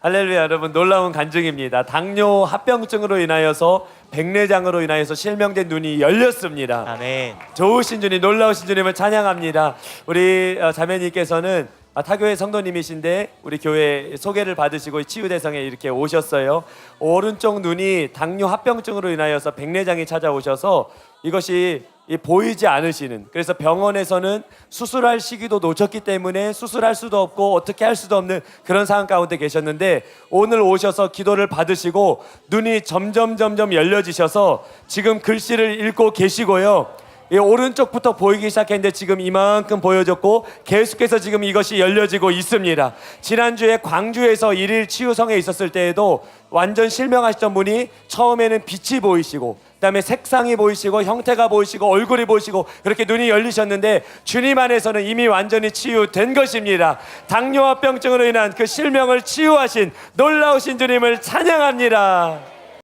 할렐루야 여러분 놀라운 간증입니다. 당뇨 합병증으로 인하여서 백내장으로 인하여서 실명된 눈이 열렸습니다. 아멘. 좋으신 주님 놀라우신 주님을 찬양합니다. 우리 어, 자매님께서는 아, 타교회 성도님이신데 우리 교회 소개를 받으시고 치유 대상에 이렇게 오셨어요. 오른쪽 눈이 당뇨 합병증으로 인하여서 백내장이 찾아오셔서 이것이 이 보이지 않으시는 그래서 병원에서는 수술할 시기도 놓쳤기 때문에 수술할 수도 없고 어떻게 할 수도 없는 그런 상황 가운데 계셨는데 오늘 오셔서 기도를 받으시고 눈이 점점 점점 열려지셔서 지금 글씨를 읽고 계시고요. 이 오른쪽부터 보이기 시작했는데 지금 이만큼 보여졌고 계속해서 지금 이것이 열려지고 있습니다. 지난주에 광주에서 일일 치유성에 있었을 때에도 완전 실명하셨던 분이 처음에는 빛이 보이시고 그다음에 색상이 보이시고 형태가 보이시고 얼굴이 보이시고 그렇게 눈이 열리셨는데 주님 안에서는 이미 완전히 치유된 것입니다. 당뇨합병증으로 인한 그 실명을 치유하신 놀라우신 주님을 찬양합니다.